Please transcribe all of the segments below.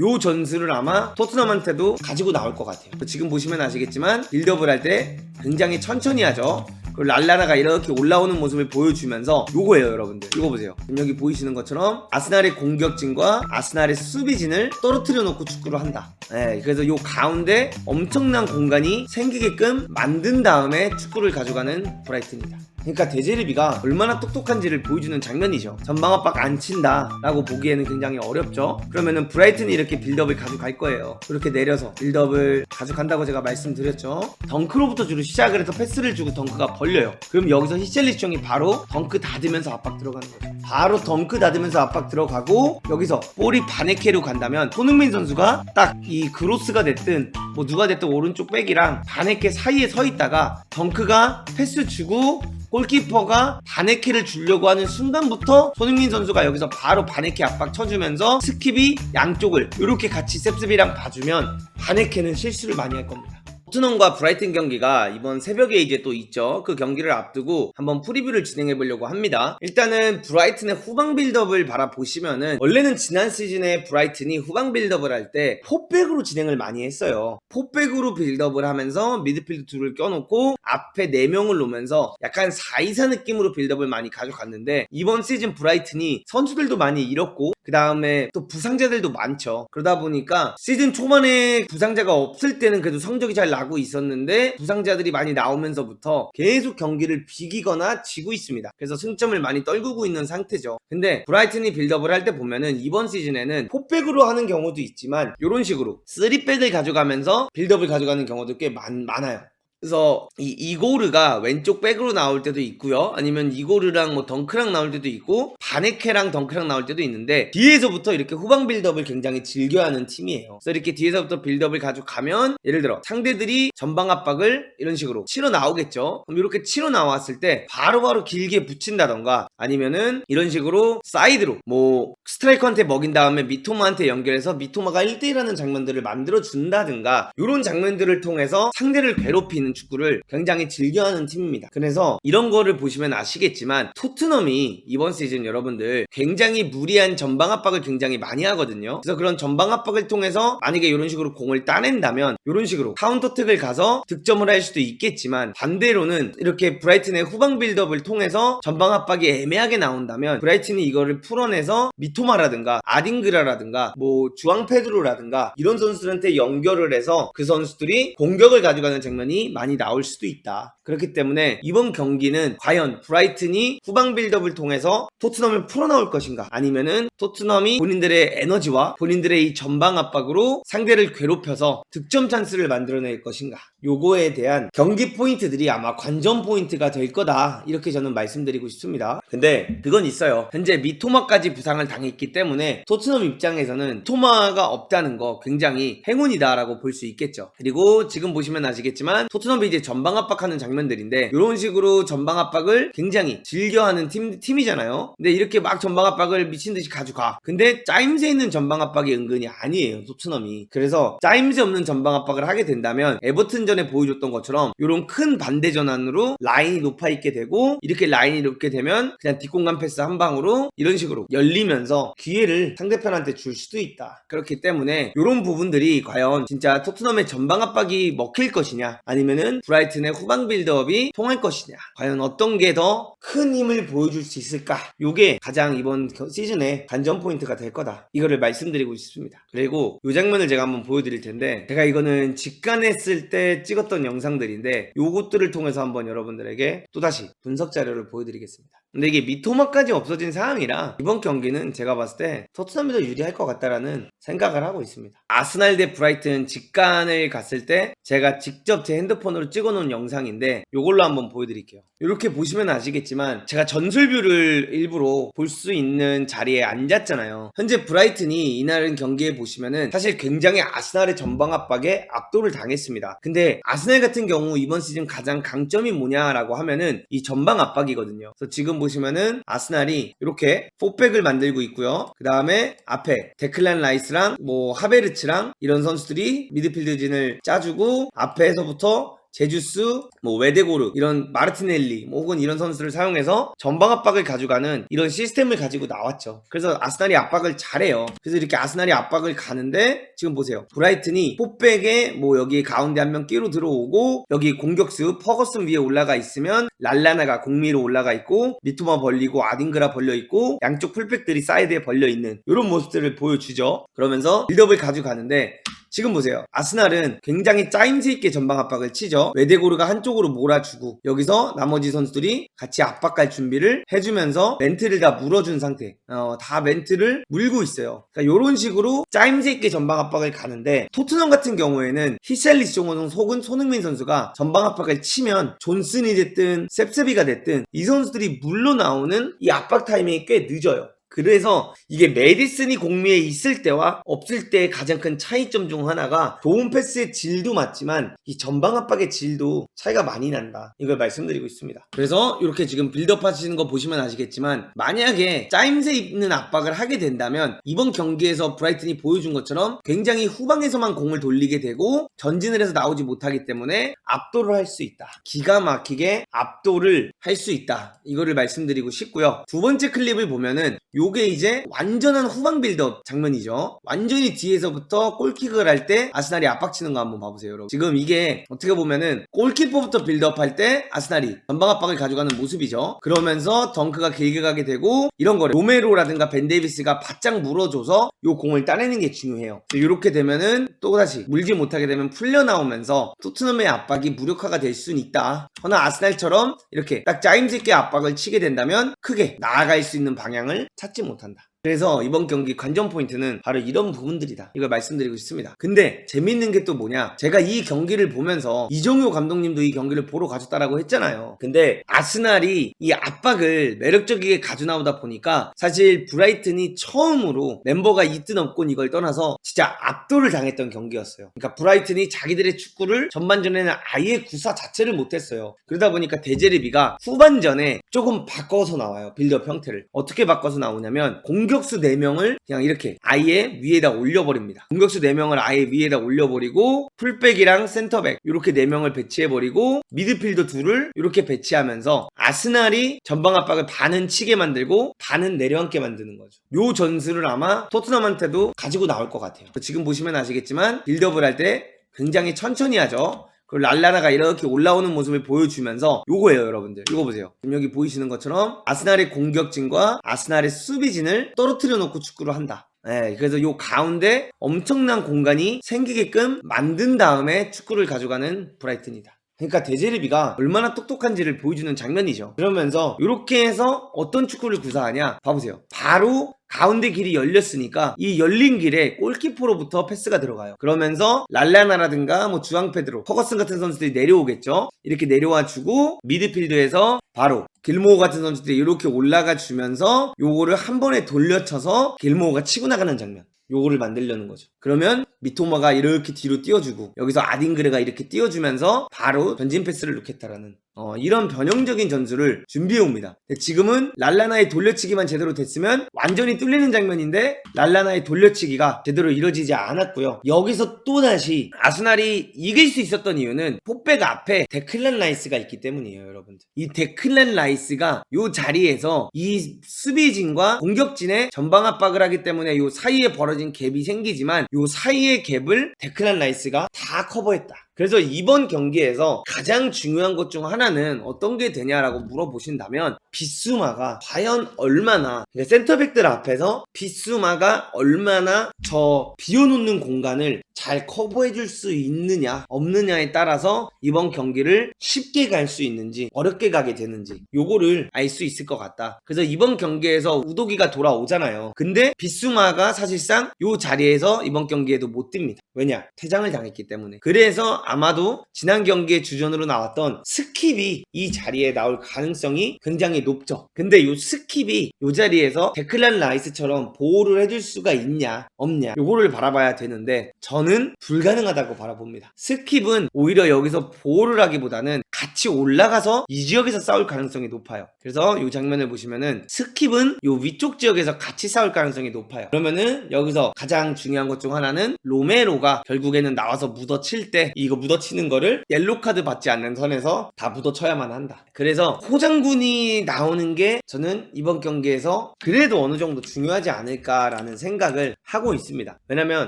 요 전술을 아마 토트넘한테도 가지고 나올 것 같아요. 지금 보시면 아시겠지만 빌드업을 할 때 굉장히 천천히 하죠. 그리고 랄라나가 이렇게 올라오는 모습을 보여주면서 요거예요 여러분들 이거 보세요 여기 보이시는 것처럼 아스날의 공격진과 아스날의 수비진을 떨어뜨려 놓고 축구를 한다 네, 그래서 요 가운데 엄청난 공간이 생기게끔 만든 다음에 축구를 가져가는 브라이튼이다 그러니까 데제르비가 얼마나 똑똑한지를 보여주는 장면이죠. 전방 압박 안 친다 라고 보기에는 굉장히 어렵죠. 그러면은 브라이튼이 이렇게 빌드업을 가져갈 거예요. 이렇게 내려서 빌드업을 가져간다고 제가 말씀드렸죠. 덩크로부터 주로 시작을 해서 패스를 주고 덩크가 벌려요. 그럼 여기서 히첼리치 형이 바로 덩크 닫으면서 압박 들어가는 거죠. 바로 덩크 닫으면서 압박 들어가고 여기서 볼이 바네케로 간다면 손흥민 선수가 딱 이 그로스가 됐든 뭐 누가 됐든 오른쪽 백이랑 바네케 사이에 서 있다가 덩크가 패스 주고 골키퍼가 바네케를 주려고 하는 순간부터 손흥민 선수가 여기서 바로 바네케 압박 쳐주면서 스킵이 양쪽을 이렇게 같이 셉스비랑 봐주면 바네케는 실수를 많이 할 겁니다. 토트넘과 브라이튼 경기가 이번 새벽에 이제 또 있죠. 그 경기를 앞두고 한번 프리뷰를 진행해 보려고 합니다. 일단은 브라이튼의 후방 빌드업을 바라보시면은 원래는 지난 시즌에 브라이튼이 후방 빌드업을 할 때 포백으로 진행을 많이 했어요. 포백으로 빌드업을 하면서 미드필드 둘을 껴놓고 앞에 4명을 놓으면서 약간 4-2-4 느낌으로 빌드업을 많이 가져갔는데 이번 시즌 브라이튼이 선수들도 많이 잃었고 그 다음에 또 부상자들도 많죠. 그러다 보니까 시즌 초반에 부상자가 없을 때는 그래도 성적이 잘 나고 있었는데 부상자들이 많이 나오면서부터 계속 경기를 비기거나 지고 있습니다. 그래서 승점을 많이 떨구고 있는 상태죠. 근데 브라이튼이 빌드업을 할 때 보면은 이번 시즌에는 포백으로 하는 경우도 있지만 이런 식으로 3백을 가져가면서 빌드업을 가져가는 경우도 꽤 많, 많아요. 그래서 이 이고르가 왼쪽 백으로 나올 때도 있고요. 아니면 이고르랑 뭐 덩크랑 나올 때도 있고 바네케랑 덩크랑 나올 때도 있는데 뒤에서부터 이렇게 후방 빌드업을 굉장히 즐겨하는 팀이에요. 그래서 이렇게 뒤에서부터 빌드업을 가져가면 예를 들어 상대들이 전방 압박을 이런 식으로 치러 나오겠죠. 그럼 이렇게 치러 나왔을 때 바로바로 길게 붙인다던가 아니면은 이런 식으로 사이드로 뭐 스트라이커한테 먹인 다음에 미토마한테 연결해서 미토마가 1대1 하는 장면들을 만들어 준다든가 이런 장면들을 통해서 상대를 괴롭히는 축구를 굉장히 즐겨하는 팀입니다. 그래서 이런 거를 보시면 아시겠지만 토트넘이 이번 시즌 여러분들 굉장히 무리한 전방 압박을 굉장히 많이 하거든요. 그래서 그런 전방 압박을 통해서 만약에 이런 식으로 공을 따낸다면 이런 식으로 카운터택을 가서 득점을 할 수도 있겠지만 반대로는 이렇게 브라이튼의 후방 빌드업을 통해서 전방 압박이 애매하게 나온다면 브라이튼이 이거를 풀어내서 미토마라든가 아딩그라라든가 뭐 주앙 페드로라든가 이런 선수들한테 연결을 해서 그 선수들이 공격을 가져가는 장면이 많이 나올 수도 있다. 그렇기 때문에 이번 경기는 과연 브라이튼이 후방 빌드업을 통해서 토트넘을 풀어나올 것인가? 아니면은 토트넘이 본인들의 에너지와 본인들의 이 전방 압박으로 상대를 괴롭혀서 득점 찬스를 만들어낼 것인가? 요거에 대한 경기 포인트들이 아마 관전 포인트가 될 거다. 이렇게 저는 말씀드리고 싶습니다. 근데 그건 있어요. 현재 미토마까지 부상을 당했기 때문에 토트넘 입장에서는 토마가 없다는 거 굉장히 행운이다 라고 볼 수 있겠죠. 그리고 지금 보시면 아시겠지만 토트넘 이 이제 전방 압박하는 장면들인데 이런 식으로 전방 압박을 굉장히 즐겨하는 팀, 팀이잖아요. 근데 이렇게 막 전방 압박을 미친 듯이 가져가. 근데 짜임새 있는 전방 압박이 은근히 아니에요 토트넘이. 그래서 짜임새 없는 전방 압박을 하게 된다면 에버튼전에 보여줬던 것처럼 이런 큰 반대 전환으로 라인이 높아 있게 되고 이렇게 라인이 높게 되면 그냥 뒷공간 패스 한 방으로 이런 식으로 열리면서 기회를 상대편한테 줄 수도 있다. 그렇기 때문에 이런 부분들이 과연 진짜 토트넘의 전방 압박이 먹힐 것이냐 아니면 은 브라이튼의 후방 빌드업이 통할 것이냐? 과연 어떤 게 더 큰 힘을 보여줄 수 있을까? 요게 가장 이번 겨- 시즌의 관전 포인트가 될 거다. 이거를 말씀드리고 싶습니다. 그리고 이 장면을 제가 한번 보여드릴 텐데 제가 이거는 직관했을 때 찍었던 영상들인데 요것들을 통해서 한번 여러분들에게 또다시 분석 자료를 보여드리겠습니다. 근데 이게 미토마까지 없어진 상황이라 이번 경기는 제가 봤을 때 토트넘이 더 유리할 것 같다라는 생각을 하고 있습니다. 아스날 대 브라이튼 직관을 갔을 때 제가 직접 제 핸드폰 으로 찍어놓은 영상인데 이걸로 한번 보여드릴게요. 이렇게 보시면 아시겠지만 제가 전술뷰를 일부러 볼 수 있는 자리에 앉았잖아요. 현재 브라이튼이 이날은 경기에 보시면은 사실 굉장히 아스날의 전방 압박에 압도를 당했습니다. 근데 아스날 같은 경우 이번 시즌 가장 강점이 뭐냐라고 하면은 이 전방 압박이거든요. 그래서 지금 보시면은 아스날이 이렇게 포백을 만들고 있고요. 그 다음에 앞에 데클란 라이스랑 뭐 하베르츠랑 이런 선수들이 미드필드진을 짜주고 앞에서부터 제주스, 뭐 웨데고르 이런 마르티넬리 뭐 혹은 이런 선수를 사용해서 전방 압박을 가져가는 이런 시스템을 가지고 나왔죠. 그래서 아스날이 압박을 잘해요. 그래서 이렇게 아스날이 압박을 가는데 지금 보세요. 브라이튼이 포백에 뭐 여기 가운데 한 명 끼로 들어오고 여기 공격수 퍼거슨 위에 올라가 있으면 랄라나가 공미로 올라가 있고 미토마 벌리고 아딩그라 벌려 있고 양쪽 풀백들이 사이드에 벌려 있는 이런 모습들을 보여주죠. 그러면서 빌드업을 가져가는데 지금 보세요. 아스날은 굉장히 짜임새 있게 전방 압박을 치죠. 외대고르가 한쪽으로 몰아주고 여기서 나머지 선수들이 같이 압박할 준비를 해주면서 멘트를 다 물어준 상태. 어, 다 멘트를 물고 있어요. 그러니까 이런 식으로 짜임새 있게 전방 압박을 가는데 토트넘 같은 경우에는 히셀리송은 혹은 손흥민 선수가 전방 압박을 치면 존슨이 됐든 셉세비가 됐든 이 선수들이 물러 나오는 이 압박 타이밍이 꽤 늦어요. 그래서 이게 메디슨이 공미에 있을 때와 없을 때의 가장 큰 차이점 중 하나가 좋은 패스의 질도 맞지만 이 전방 압박의 질도 차이가 많이 난다. 이걸 말씀드리고 있습니다. 그래서 이렇게 지금 빌드업 하시는 거 보시면 아시겠지만 만약에 짜임새 있는 압박을 하게 된다면 이번 경기에서 브라이튼이 보여준 것처럼 굉장히 후방에서만 공을 돌리게 되고 전진을 해서 나오지 못하기 때문에 압도를 할 수 있다. 기가 막히게 압도를 할 수 있다. 이거를 말씀드리고 싶고요. 두 번째 클립을 보면은 요게 이제 완전한 후방 빌드업 장면이죠. 완전히 뒤에서부터 골킥을 할 때 아스날이 압박치는 거 한번 봐보세요, 여러분. 지금 이게 어떻게 보면은 골키퍼부터 빌드업 할 때 아스날이 전방 압박을 가져가는 모습이죠. 그러면서 덩크가 길게 가게 되고 이런 거를 로메로라든가 벤 데이비스가 바짝 물어줘서 요 공을 따내는 게 중요해요. 이렇게 되면은 또다시 물지 못하게 되면 풀려 나오면서 토트넘의 압박이 무력화가 될 수는 있다. 허나 아스날처럼 이렇게 딱 짜임새 있게 압박을 치게 된다면 크게 나아갈 수 있는 방향을 찾지 못한다. 그래서 이번 경기 관전 포인트는 바로 이런 부분들이다. 이걸 말씀드리고 싶습니다. 근데 재밌는 게 또 뭐냐? 제가 이 경기를 보면서 이정효 감독님도 이 경기를 보러 가셨다라고 했잖아요. 근데 아스날이 이 압박을 매력적이게 가져나오다 보니까 사실 브라이튼이 처음으로 멤버가 있든 없건 이걸 떠나서 진짜 압도를 당했던 경기였어요. 그러니까 브라이튼이 자기들의 축구를 전반전에는 아예 구사 자체를 못했어요. 그러다 보니까 데제르비가 후반전에 조금 바꿔서 나와요. 빌드업 형태를. 어떻게 바꿔서 나오냐면 공 격수 4명을 그냥 이렇게 아예 위에다 올려버립니다. 공격수 4명을 아예 위에다 올려버리고 풀백이랑 센터백 이렇게 4명을 배치해버리고 미드필더 둘을 이렇게 배치하면서 아스날이 전방 압박을 반은 치게 만들고 반은 내려앉게 만드는 거죠. 요 전술을 아마 토트넘한테도 가지고 나올 것 같아요. 지금 보시면 아시겠지만 빌드업을 할 때 굉장히 천천히 하죠. 그리고 랄라나가 이렇게 올라오는 모습을 보여주면서 요거예요 여러분들. 이거 보세요. 지금 여기 보이시는 것처럼 아스날의 공격진과 아스날의 수비진을 떨어뜨려 놓고 축구를 한다. 네, 그래서 요 가운데 엄청난 공간이 생기게끔 만든 다음에 축구를 가져가는 브라이튼이다 그러니까 데제르비가 얼마나 똑똑한지를 보여주는 장면이죠 그러면서 이렇게 해서 어떤 축구를 구사하냐 봐보세요 바로 가운데 길이 열렸으니까 이 열린 길에 골키퍼로부터 패스가 들어가요. 그러면서 랄라나라든가 뭐 주앙페드로, 퍼거슨 같은 선수들이 내려오겠죠. 이렇게 내려와 주고 미드필드에서 바로 길모어 같은 선수들이 이렇게 올라가 주면서 요거를 한 번에 돌려쳐서 길모어가 치고 나가는 장면. 요거를 만들려는 거죠. 그러면 미토마가 이렇게 뒤로 띄워주고 여기서 아딩그레가 이렇게 띄워주면서 바로 전진 패스를 놓겠다라는 어, 이런 변형적인 전술을 준비해 옵니다. 지금은 랄라나의 돌려치기만 제대로 됐으면 완전히 뚫리는 장면인데 랄라나의 돌려치기가 제대로 이루어지지 않았고요. 여기서 또다시 아스날이 이길 수 있었던 이유는 포백 앞에 데클란 라이스가 있기 때문이에요, 여러분들. 이 데클란 라이스가 이 자리에서 이 수비진과 공격진의 전방 압박을 하기 때문에 이 사이에 벌어진 갭이 생기지만 이 사이의 갭을 데클란 라이스가 다 커버했다. 그래서 이번 경기에서 가장 중요한 것 중 하나는 어떤 게 되냐라고 물어보신다면 비수마가 과연 얼마나 그러니까 센터백들 앞에서 비수마가 얼마나 저 비워놓는 공간을 잘 커버해 줄 수 있느냐 없느냐에 따라서 이번 경기를 쉽게 갈 수 있는지 어렵게 가게 되는지 요거를 알 수 있을 것 같다. 그래서 이번 경기에서 우도기가 돌아오잖아요. 근데 비수마가 사실상 요 자리에서 이번 경기에도 못 뜁니다. 왜냐? 퇴장을 당했기 때문에. 그래서 아마도 지난 경기에 주전으로 나왔던 스킵이 이 자리에 나올 가능성이 굉장히 높죠. 근데 요 스킵이 요 자리에서 데클란 라이스처럼 보호를 해줄 수가 있냐 없냐 요거를 바라봐야 되는데 저는 불가능하다고 바라봅니다. 스킵은 오히려 여기서 보호를 하기보다는 같이 올라가서 이 지역에서 싸울 가능성이 높아요. 그래서 이 장면을 보시면은 스킵은 요 위쪽 지역에서 같이 싸울 가능성이 높아요. 그러면은 여기서 가장 중요한 것 중 하나는 로메로가 결국에는 나와서 묻어칠 때 이거 묻어치는 거를 옐로 카드 받지 않는 선에서 다 묻어쳐야만 한다. 그래서 호장군이 나오는 게 저는 이번 경기에서 그래도 어느 정도 중요하지 않을까라는 생각을 하고 있습니다. 왜냐면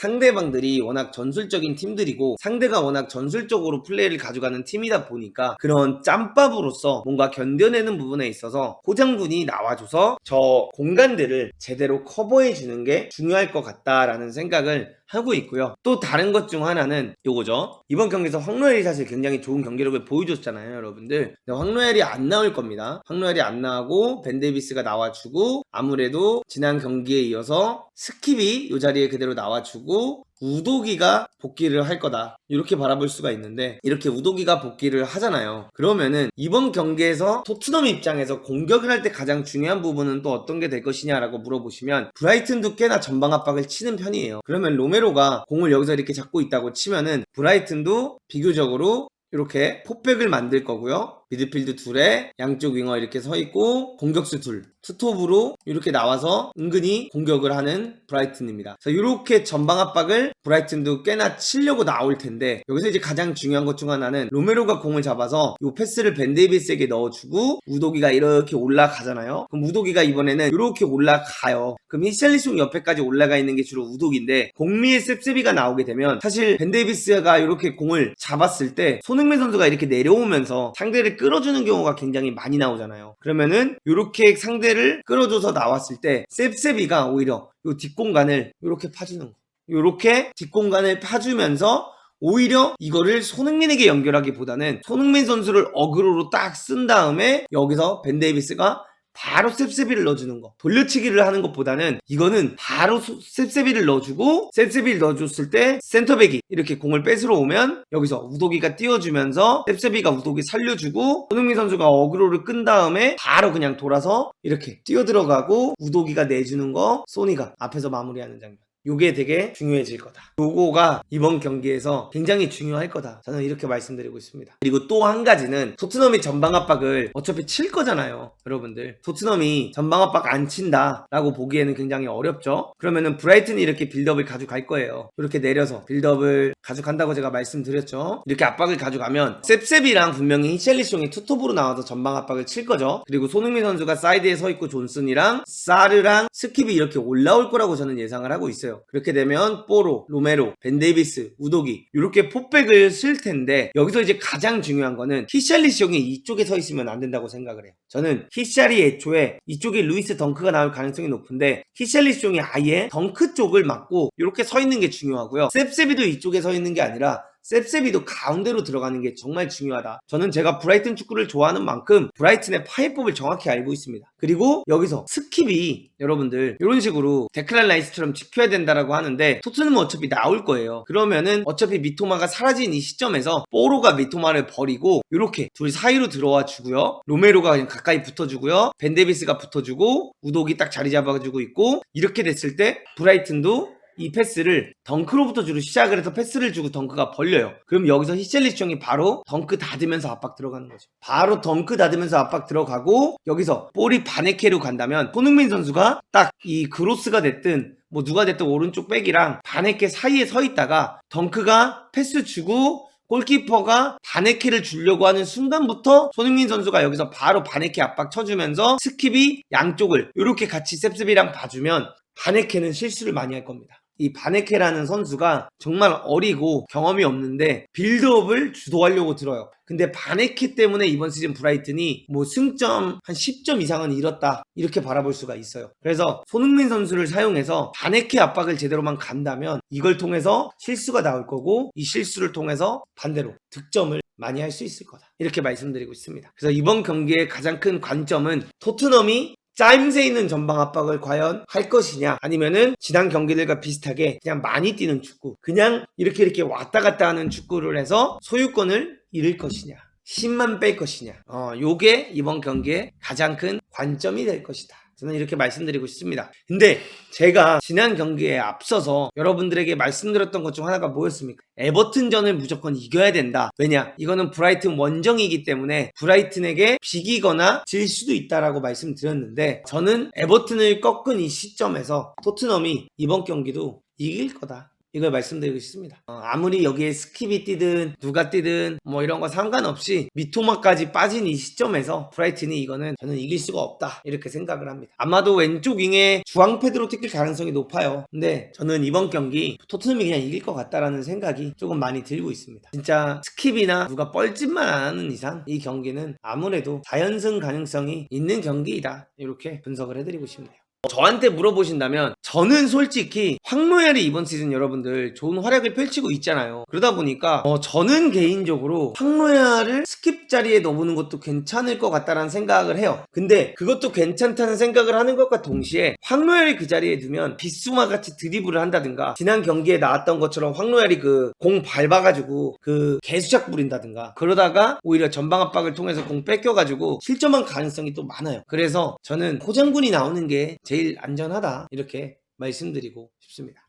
상대방들이 워낙 전술적인 팀들이고 상대가 워낙 전술적으로 플레이를 가져가는 팀이다 보니까 그런 짬밥으로서 뭔가 견뎌내는 부분에 있어서 호장군이 나와줘서 저 공간들을 제대로 커버해 주는 게 중요할 것 같다라는 생각을 하고 있고요. 또 다른 것 중 하나는 요거죠. 이번 경기에서 황로엘이 사실 굉장히 좋은 경기력을 보여줬잖아요, 여러분들. 황로엘이 안 나올 겁니다. 황로엘이 안 나오고 벤 데이비스가 나와주고 아무래도 지난 경기에 이어서 스킵이 이 자리에 그대로 나와주고 우도기가 복귀를 할 거다. 이렇게 바라볼 수가 있는데 이렇게 우도기가 복귀를 하잖아요. 그러면은 이번 경기에서 토트넘 입장에서 공격을 할 때 가장 중요한 부분은 또 어떤 게 될 것이냐라고 물어보시면 브라이튼도 꽤나 전방 압박을 치는 편이에요. 그러면 로메로가 공을 여기서 이렇게 잡고 있다고 치면은 브라이튼도 비교적으로 이렇게 포백을 만들 거고요. 미드필드 둘에 양쪽 윙어 이렇게 서 있고 공격수 둘 스톱으로 이렇게 나와서 은근히 공격을 하는 브라이튼입니다. 그래서 이렇게 전방 압박을 브라이튼도 꽤나 치려고 나올 텐데 여기서 이제 가장 중요한 것 중 하나는 로메로가 공을 잡아서 이 패스를 벤 데이비스에게 넣어주고 우도기가 이렇게 올라가잖아요. 그럼 우도기가 이번에는 이렇게 올라가요. 그럼 히샬리송 옆에까지 올라가 있는 게 주로 우도기인데 공미의 셉셉이가 나오게 되면 사실 벤 데이비스가 이렇게 공을 잡았을 때 손흥민 선수가 이렇게 내려오면서 상대를 끌어주는 경우가 굉장히 많이 나오잖아요. 그러면은 이렇게 상대를 끌어줘서 나왔을 때 셉셉이가 오히려 이 뒷공간을 이렇게 파주는 거. 이렇게 뒷공간을 파주면서 오히려 이거를 손흥민에게 연결하기보다는 손흥민 선수를 어그로로 딱 쓴 다음에 여기서 벤 데이비스가 바로 셉세비를 넣어주는 거. 돌려치기를 하는 것보다는 이거는 바로 소- 셉세비를 넣어주고 셉세비를 넣어줬을 때 센터백이 이렇게 공을 뺏으러 오면 여기서 우도기가 띄워주면서 셉세비가 우도기 살려주고 손흥민 선수가 어그로를 끈 다음에 바로 그냥 돌아서 이렇게 뛰어들어가고 우도기가 내주는 거 소니가 앞에서 마무리하는 장면 요게 되게 중요해질 거다. 요거가 이번 경기에서 굉장히 중요할 거다. 저는 이렇게 말씀드리고 있습니다. 그리고 또 한 가지는 토트넘이 전방 압박을 어차피 칠 거잖아요. 여러분들. 토트넘이 전방 압박 안 친다라고 보기에는 굉장히 어렵죠. 그러면은 브라이튼이 이렇게 빌드업을 가져갈 거예요. 이렇게 내려서 빌드업을 가져간다고 제가 말씀드렸죠. 이렇게 압박을 가져가면 셉셉이랑 분명히 히첼리숑이 투톱으로 나와서 전방 압박을 칠 거죠. 그리고 손흥민 선수가 사이드에 서 있고 존슨이랑 사르랑 스킵이 이렇게 올라올 거라고 저는 예상을 하고 있어요. 그렇게 되면 뽀로, 로메로, 벤 데이비스, 우도기 이렇게 포백을 쓸 텐데 여기서 이제 가장 중요한 거는 히샬리숑이 이쪽에 서 있으면 안 된다고 생각을 해요. 저는 히샬이 애초에 이쪽에 루이스 덩크가 나올 가능성이 높은데 히샬리숑이 아예 덩크 쪽을 막고 이렇게 서 있는 게 중요하고요. 셉셉이도 이쪽에 서 있는 게 아니라 셉셉이도 가운데로 들어가는 게 정말 중요하다. 저는 제가 브라이튼 축구를 좋아하는 만큼 브라이튼의 파이법을 정확히 알고 있습니다. 그리고 여기서 스킵이 여러분들 이런 식으로 데클란 라이스처럼 지켜야 된다라고 하는데 토트넘은 어차피 나올 거예요. 그러면은 어차피 미토마가 사라진 이 시점에서 뽀로가 미토마를 버리고 이렇게 둘 사이로 들어와 주고요. 로메로가 그냥 가까이 붙어주고요. 벤데비스가 붙어주고 우독이 딱 자리 잡아주고 있고 이렇게 됐을 때 브라이튼도 이 패스를 덩크로부터 주로 시작을 해서 패스를 주고 덩크가 벌려요. 그럼 여기서 히첼리치 형이 바로 덩크 닫으면서 압박 들어가는 거죠. 바로 덩크 닫으면서 압박 들어가고 여기서 볼이 바네케로 간다면 손흥민 선수가 딱 이 그로스가 됐든 뭐 누가 됐든 오른쪽 백이랑 바네케 사이에 서 있다가 덩크가 패스 주고 골키퍼가 바네케를 주려고 하는 순간부터 손흥민 선수가 여기서 바로 바네케 압박 쳐주면서 스킵이 양쪽을 이렇게 같이 셉셉이랑 봐주면 바네케는 실수를 많이 할 겁니다. 이 바네케라는 선수가 정말 어리고 경험이 없는데 빌드업을 주도하려고 들어요. 근데 바네케 때문에 이번 시즌 브라이튼이 뭐 승점 한 10점 이상은 잃었다 이렇게 바라볼 수가 있어요. 그래서 손흥민 선수를 사용해서 바네케 압박을 제대로만 간다면 이걸 통해서 실수가 나올 거고 이 실수를 통해서 반대로 득점을 많이 할 수 있을 거다. 이렇게 말씀드리고 있습니다. 그래서 이번 경기의 가장 큰 관점은 토트넘이 짜임새 있는 전방 압박을 과연 할 것이냐? 아니면은 지난 경기들과 비슷하게 그냥 많이 뛰는 축구 그냥 이렇게 이렇게 왔다 갔다 하는 축구를 해서 소유권을 잃을 것이냐? 힘만 뺄 것이냐? 어 요게 이번 경기의 가장 큰 관점이 될 것이다 저는 이렇게 말씀드리고 싶습니다. 근데 제가 지난 경기에 앞서서 여러분들에게 말씀드렸던 것 중 하나가 뭐였습니까? 에버튼전을 무조건 이겨야 된다. 왜냐? 이거는 브라이튼 원정이기 때문에 브라이튼에게 비기거나 질 수도 있다라고 말씀드렸는데 저는 에버튼을 꺾은 이 시점에서 토트넘이 이번 경기도 이길 거다 이걸 말씀드리고 싶습니다. 어, 아무리 여기에 스킵이 뛰든 누가 뛰든 뭐 이런 거 상관없이 미토마까지 빠진 이 시점에서 브라이튼이 이거는 저는 이길 수가 없다 이렇게 생각을 합니다. 아마도 왼쪽 윙에 주황 패드로 뛰길 가능성이 높아요. 근데 저는 이번 경기 토트넘이 그냥 이길 것 같다라는 생각이 조금 많이 들고 있습니다. 진짜 스킵이나 누가 뻘짓만 안 하는 이상 이 경기는 아무래도 4연승 가능성이 있는 경기이다 이렇게 분석을 해드리고 싶네요. 저한테 물어보신다면 저는 솔직히 황로얄이 이번 시즌 여러분들 좋은 활약을 펼치고 있잖아요. 그러다 보니까 어, 저는 개인적으로 황로얄을 스킵 자리에 넣어보는 것도 괜찮을 것 같다라는 생각을 해요. 근데 그것도 괜찮다는 생각을 하는 것과 동시에 황로얄이 그 자리에 두면 비수마 같이 드리블을 한다든가 지난 경기에 나왔던 것처럼 황로얄이 그 공 밟아가지고 그 개수작 부린다든가 그러다가 오히려 전방 압박을 통해서 공 뺏겨가지고 실점한 가능성이 또 많아요. 그래서 저는 호장군이 나오는 게 제일 안전하다 이렇게 말씀드리고 싶습니다.